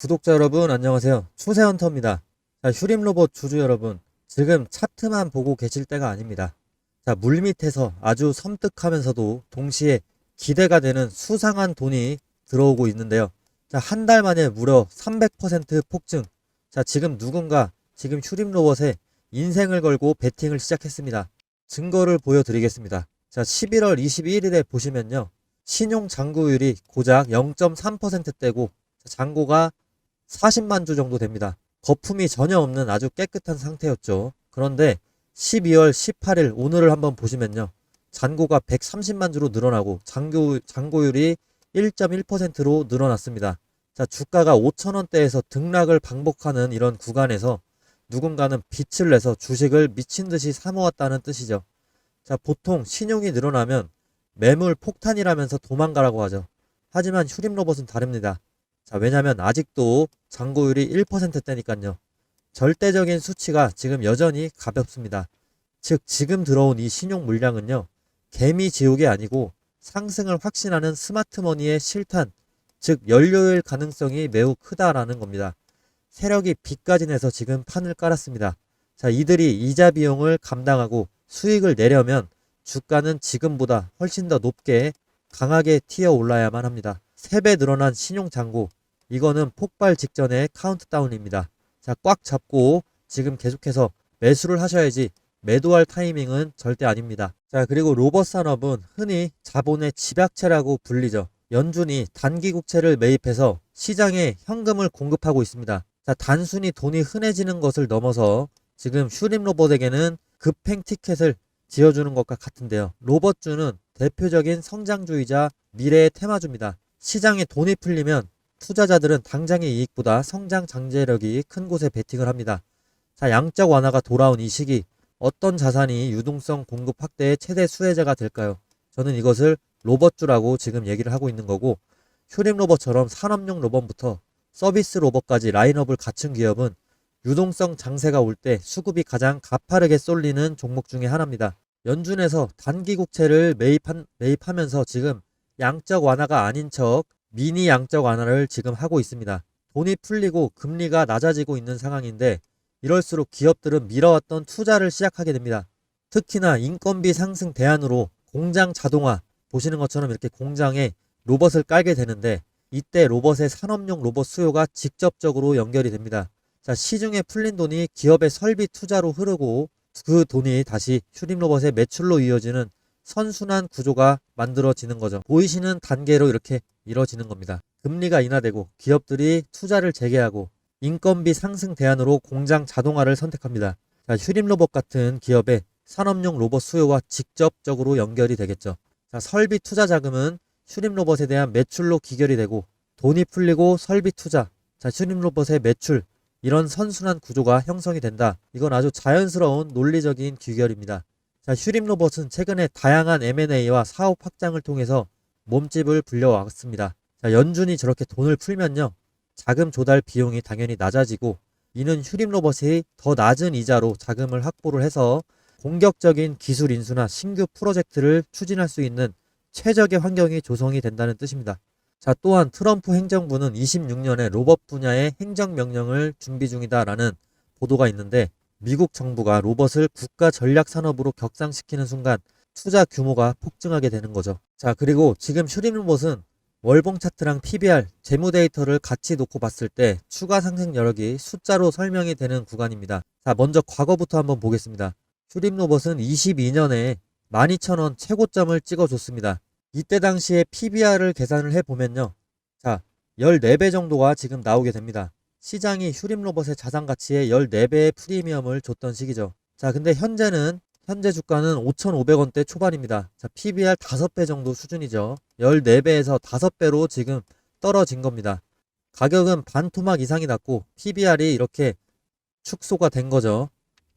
구독자 여러분 안녕하세요. 추세헌터입니다. 자, 휴림 로봇 주주 여러분, 지금 차트만 보고 계실 때가 아닙니다. 자, 물 밑에서 아주 섬뜩하면서도 동시에 기대가 되는 수상한 돈이 들어오고 있는데요. 자, 한 달 만에 무려 300% 폭증. 자, 지금 누군가 지금 휴림 로봇에 인생을 걸고 베팅을 시작했습니다. 증거를 보여드리겠습니다. 자, 11월 21일에 보시면요. 신용 잔고율이 고작 0.3%대고 잔고가 40만 주 정도 됩니다. 거품이 전혀 없는 아주 깨끗한 상태였죠. 그런데 12월 18일 오늘을 한번 보시면요. 잔고가 130만 주로 늘어나고 잔고, 잔고율이 1.1%로 늘어났습니다. 자, 주가가 5천원대에서 등락을 반복하는 이런 구간에서 누군가는 빛을 내서 주식을 미친 듯이 사모았다는 뜻이죠. 자, 보통 신용이 늘어나면 매물 폭탄이라면서 도망가라고 하죠. 하지만 휴림 로봇은 다릅니다. 자, 왜냐면 아직도 잔고율이 1%대니까요. 절대적인 수치가 지금 여전히 가볍습니다. 즉, 지금 들어온 이 신용 물량은요, 개미 지옥이 아니고 상승을 확신하는 스마트머니의 실탄, 즉, 연료일 가능성이 매우 크다라는 겁니다. 세력이 빚까지 내서 지금 판을 깔았습니다. 자, 이들이 이자 비용을 감당하고 수익을 내려면 주가는 지금보다 훨씬 더 높게 강하게 튀어 올라야만 합니다. 3배 늘어난 신용 잔고, 이거는 폭발 직전의 카운트다운입니다. 자, 꽉 잡고 지금 계속해서 매수를 하셔야지 매도할 타이밍은 절대 아닙니다. 자, 그리고 로봇 산업은 흔히 자본의 집약체라고 불리죠. 연준이 단기 국채를 매입해서 시장에 현금을 공급하고 있습니다. 자, 단순히 돈이 흔해지는 것을 넘어서 지금 슈림 로봇에게는 급행 티켓을 지어주는 것과 같은데요. 로봇주는 대표적인 성장주이자 미래의 테마주입니다. 시장에 돈이 풀리면 투자자들은 당장의 이익보다 성장 장제력이 큰 곳에 베팅을 합니다. 자, 양적 완화가 돌아온 이 시기 어떤 자산이 유동성 공급 확대의 최대 수혜자가 될까요? 저는 이것을 로봇주라고 지금 얘기를 하고 있는 거고 휴림 로봇처럼 산업용 로봇부터 서비스 로봇까지 라인업을 갖춘 기업은 유동성 장세가 올 때 수급이 가장 가파르게 쏠리는 종목 중에 하나입니다. 연준에서 단기 국채를 매입한, 매입하면서 지금 양적 완화가 아닌 척 미니 양적 완화를 지금 하고 있습니다. 돈이 풀리고 금리가 낮아지고 있는 상황인데 이럴수록 기업들은 미뤄왔던 투자를 시작하게 됩니다. 특히나 인건비 상승 대안으로 공장 자동화 보시는 것처럼 이렇게 공장에 로봇을 깔게 되는데 이때 로봇의 산업용 로봇 수요가 직접적으로 연결이 됩니다. 자, 시중에 풀린 돈이 기업의 설비 투자로 흐르고 그 돈이 다시 슈림 로봇의 매출로 이어지는 선순환 구조가 만들어지는 거죠. 보이시는 단계로 이렇게 이뤄지는 겁니다. 금리가 인하되고 기업들이 투자를 재개하고 인건비 상승 대안으로 공장 자동화를 선택합니다. 자, 휴림 로봇 같은 기업의 산업용 로봇 수요와 직접적으로 연결이 되겠죠. 자, 설비 투자 자금은 휴림 로봇에 대한 매출로 기결이 되고 돈이 풀리고 설비 투자, 자, 휴림 로봇의 매출 이런 선순환 구조가 형성이 된다. 이건 아주 자연스러운 논리적인 귀결입니다. 자, 휴림 로봇은 최근에 다양한 M&A와 사업 확장을 통해서 몸집을 불려왔습니다. 자, 연준이 저렇게 돈을 풀면요. 자금 조달 비용이 당연히 낮아지고 이는 휴림 로봇이 더 낮은 이자로 자금을 확보를 해서 공격적인 기술 인수나 신규 프로젝트를 추진할 수 있는 최적의 환경이 조성이 된다는 뜻입니다. 자, 또한 트럼프 행정부는 26년에 로봇 분야의 행정명령을 준비 중이다라는 보도가 있는데 미국 정부가 로봇을 국가 전략 산업으로 격상시키는 순간 투자 규모가 폭증하게 되는 거죠. 자, 그리고 지금 슈림 로봇은 월봉 차트랑 PBR, 재무 데이터를 같이 놓고 봤을 때 추가 상승 여력이 숫자로 설명이 되는 구간입니다. 자, 먼저 과거부터 한번 보겠습니다. 슈림 로봇은 22년에 12,000원 최고점을 찍어줬습니다. 이때 당시에 PBR을 계산을 해보면요. 자, 14배 정도가 지금 나오게 됩니다. 시장이 휴림 로봇의 자산 가치에 14배의 프리미엄을 줬던 시기죠. 자, 근데 현재는 현재 주가는 5,500원대 초반입니다. 자, PBR 5배 정도 수준이죠. 14배에서 5배로 지금 떨어진 겁니다. 가격은 반토막 이상이 났고 PBR이 이렇게 축소가 된 거죠.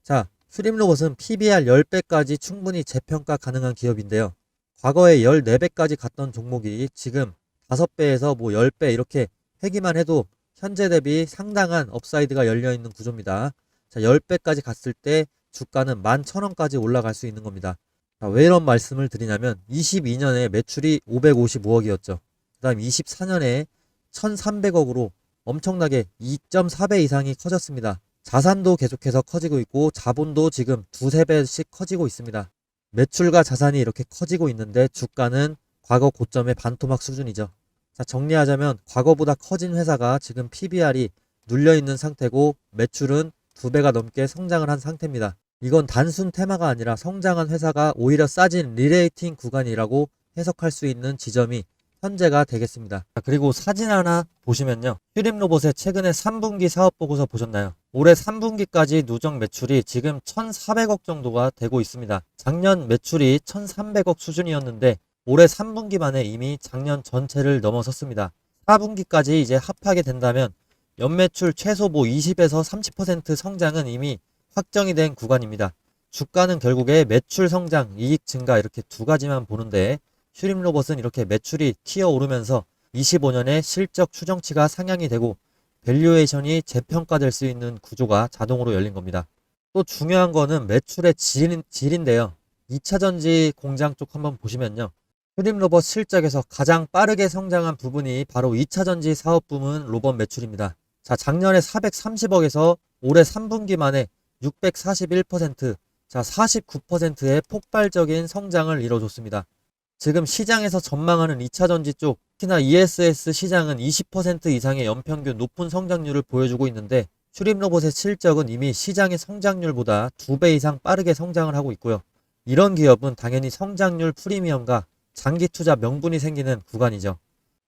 자, 휴림 로봇은 PBR 10배까지 충분히 재평가 가능한 기업인데요. 과거에 14배까지 갔던 종목이 지금 5배에서 뭐 10배 이렇게 회기만 해도 현재 대비 상당한 업사이드가 열려 있는 구조입니다. 자, 10배까지 갔을 때 주가는 11,000원까지 올라갈 수 있는 겁니다. 자, 왜 이런 말씀을 드리냐면 22년에 매출이 555억이었죠. 그 다음 24년에 1,300억으로 엄청나게 2.4배 이상이 커졌습니다. 자산도 계속해서 커지고 있고 자본도 지금 두세 배씩 커지고 있습니다. 매출과 자산이 이렇게 커지고 있는데 주가는 과거 고점의 반토막 수준이죠. 자, 정리하자면 과거보다 커진 회사가 지금 PBR이 눌려 있는 상태고 매출은 두 배가 넘게 성장을 한 상태입니다. 이건 단순 테마가 아니라 성장한 회사가 오히려 싸진 리레이팅 구간이라고 해석할 수 있는 지점이 현재가 되겠습니다. 자, 그리고 사진 하나 보시면요. 휴림 로봇의 최근에 3분기 사업 보고서 보셨나요? 올해 3분기까지 누적 매출이 지금 1,400억 정도가 되고 있습니다. 작년 매출이 1,300억 수준이었는데 올해 3분기 만에 이미 작년 전체를 넘어섰습니다. 4분기까지 이제 합하게 된다면 연매출 최소 뭐 20에서 30% 성장은 이미 확정이 된 구간입니다. 주가는 결국에 매출 성장, 이익 증가 이렇게 두 가지만 보는데 슈림 로봇은 이렇게 매출이 튀어 오르면서 25년에 실적 추정치가 상향이 되고 밸류에이션이 재평가될 수 있는 구조가 자동으로 열린 겁니다. 또 중요한 거는 매출의 질, 질인데요. 2차 전지 공장 쪽 한번 보시면요. 슈림로봇 실적에서 가장 빠르게 성장한 부분이 바로 2차 전지 사업 부문 로봇 매출입니다. 자, 작년에 430억에서 올해 3분기 만에 641%, 자, 49%의 폭발적인 성장을 이뤄줬습니다. 지금 시장에서 전망하는 2차 전지 쪽, 특히나 ESS 시장은 20% 이상의 연평균 높은 성장률을 보여주고 있는데, 슈림로봇의 실적은 이미 시장의 성장률보다 2배 이상 빠르게 성장을 하고 있고요. 이런 기업은 당연히 성장률 프리미엄과 장기 투자 명분이 생기는 구간이죠.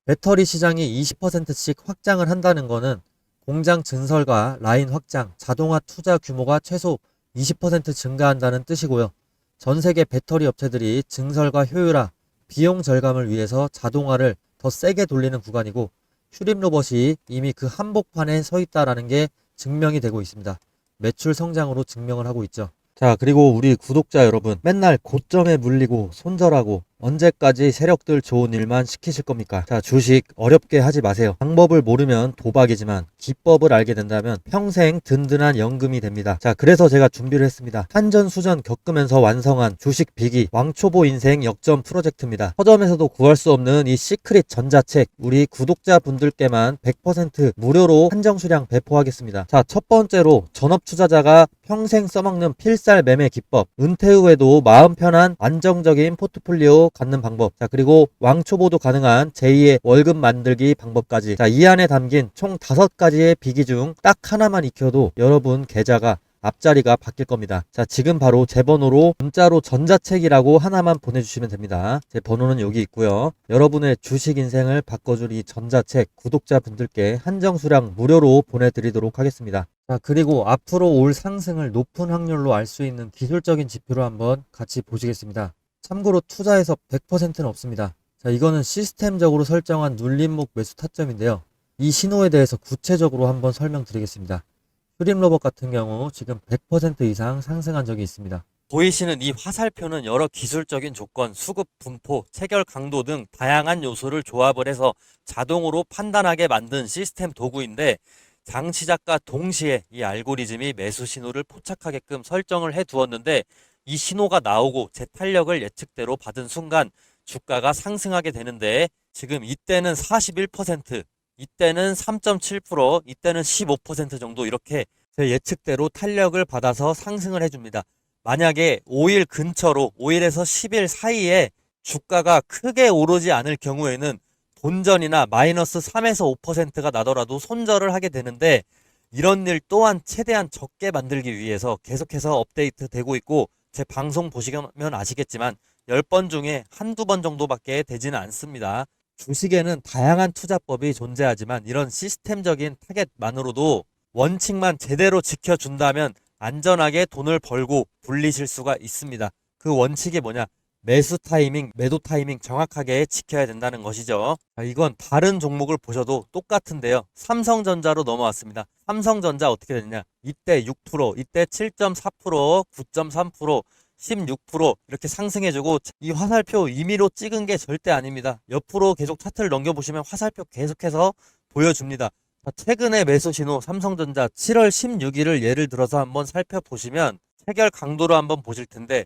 배터리 시장이 20%씩 확장을 한다는 것은 공장 증설과 라인 확장, 자동화 투자 규모가 최소 20% 증가한다는 뜻이고요. 전 세계 배터리 업체들이 증설과 효율화, 비용 절감을 위해서 자동화를 더 세게 돌리는 구간이고 슈림 로봇이 이미 그 한복판에 서 있다라는 게 증명이 되고 있습니다. 매출 성장으로 증명을 하고 있죠. 자, 그리고 우리 구독자 여러분, 맨날 고점에 물리고 손절하고 언제까지 세력들 좋은 일만 시키실 겁니까? 자, 주식 어렵게 하지 마세요. 방법을 모르면 도박이지만 기법을 알게 된다면 평생 든든한 연금이 됩니다. 자, 그래서 제가 준비를 했습니다. 한전 수전 겪으면서 완성한 주식 비기 왕초보 인생 역전 프로젝트입니다. 서점에서도 구할 수 없는 이 시크릿 전자책 우리 구독자분들께만 100% 무료로 한정 수량 배포하겠습니다. 자, 첫 번째로 전업 투자자가 평생 써먹는 필살 매매 기법, 은퇴 후에도 마음 편한 안정적인 포트폴리오 갖는 방법. 자, 그리고 왕초보도 가능한 제2의 월급 만들기 방법까지. 자, 이 안에 담긴 총 다섯 가지의 비기 중 딱 하나만 익혀도 여러분 계좌가 앞자리가 바뀔 겁니다. 자, 지금 바로 제 번호로 문자로 전자책이라고 하나만 보내주시면 됩니다. 제 번호는 여기 있고요. 여러분의 주식 인생을 바꿔줄 이 전자책 구독자분들께 한정 수량 무료로 보내드리도록 하겠습니다. 자, 그리고 앞으로 올 상승을 높은 확률로 알 수 있는 기술적인 지표로 한번 같이 보시겠습니다. 참고로 투자에서 100%는 없습니다. 자, 이거는 시스템적으로 설정한 눌림목 매수 타점인데요. 이 신호에 대해서 구체적으로 한번 설명드리겠습니다. 프림 로봇 같은 경우 지금 100% 이상 상승한 적이 있습니다. 보이시는 이 화살표는 여러 기술적인 조건, 수급 분포, 체결 강도 등 다양한 요소를 조합을 해서 자동으로 판단하게 만든 시스템 도구인데 장 시작과 동시에 이 알고리즘이 매수 신호를 포착하게끔 설정을 해 두었는데 이 신호가 나오고 제 탄력을 예측대로 받은 순간 주가가 상승하게 되는데 지금 이때는 41%, 이때는 3.7%, 이때는 15% 정도 이렇게 제 예측대로 탄력을 받아서 상승을 해줍니다. 만약에 5일 근처로 5일에서 10일 사이에 주가가 크게 오르지 않을 경우에는 본전이나 마이너스 3에서 5%가 나더라도 손절을 하게 되는데 이런 일 또한 최대한 적게 만들기 위해서 계속해서 업데이트 되고 있고 제 방송 보시면 아시겠지만 10번 중에 한두 번 정도밖에 되지는 않습니다. 주식에는 다양한 투자법이 존재하지만 이런 시스템적인 타겟만으로도 원칙만 제대로 지켜준다면 안전하게 돈을 벌고 불리실 수가 있습니다. 그 원칙이 뭐냐? 매수 타이밍, 매도 타이밍 정확하게 지켜야 된다는 것이죠. 자, 이건 다른 종목을 보셔도 똑같은데요. 삼성전자로 넘어왔습니다. 삼성전자 어떻게 됐냐? 이때 6%, 이때 7.4%, 9.3%, 16% 이렇게 상승해주고 이 화살표 임의로 찍은 게 절대 아닙니다. 옆으로 계속 차트를 넘겨보시면 화살표 계속해서 보여줍니다. 자, 최근의 매수 신호 삼성전자 7월 16일을 예를 들어서 한번 살펴보시면 체결 강도로 한번 보실 텐데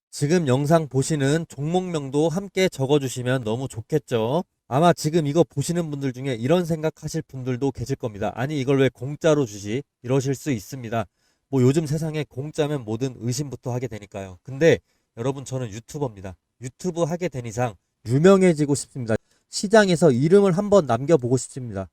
지금 영상 보시는 종목명도 함께 적어주시면 너무 좋겠죠. 아마 지금 이거 보시는 분들 중에 이런 생각하실 분들도 계실 겁니다. 아니 이걸 왜 공짜로 주지? 이러실 수 있습니다. 뭐 요즘 세상에 공짜면 뭐든 의심부터 하게 되니까요. 근데 여러분 저는 유튜버입니다. 유튜브 하게 된 이상 유명해지고 싶습니다. 시장에서 이름을 한번 남겨보고 싶습니다.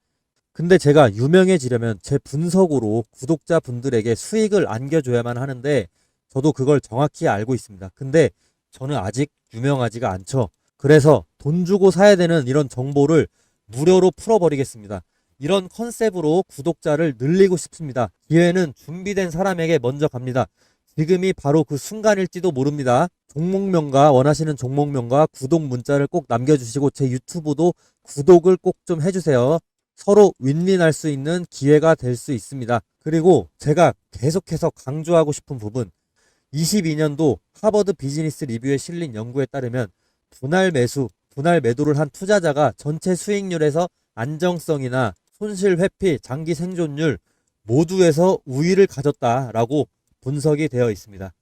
근데 제가 유명해지려면 제 분석으로 구독자분들에게 수익을 안겨줘야만 하는데 저도 그걸 정확히 알고 있습니다. 근데 저는 아직 유명하지가 않죠. 그래서 돈 주고 사야 되는 이런 정보를 무료로 풀어버리겠습니다. 이런 컨셉으로 구독자를 늘리고 싶습니다. 기회는 준비된 사람에게 먼저 갑니다. 지금이 바로 그 순간일지도 모릅니다. 종목명과 원하시는 종목명과 구독 문자를 꼭 남겨주시고 제 유튜브도 구독을 꼭 좀 해주세요. 서로 윈윈할 수 있는 기회가 될 수 있습니다. 그리고 제가 계속해서 강조하고 싶은 부분 22년도 하버드 비즈니스 리뷰에 실린 연구에 따르면 분할 매수, 분할 매도를 한 투자자가 전체 수익률에서 안정성이나 손실 회피, 장기 생존율 모두에서 우위를 가졌다라고 분석이 되어 있습니다.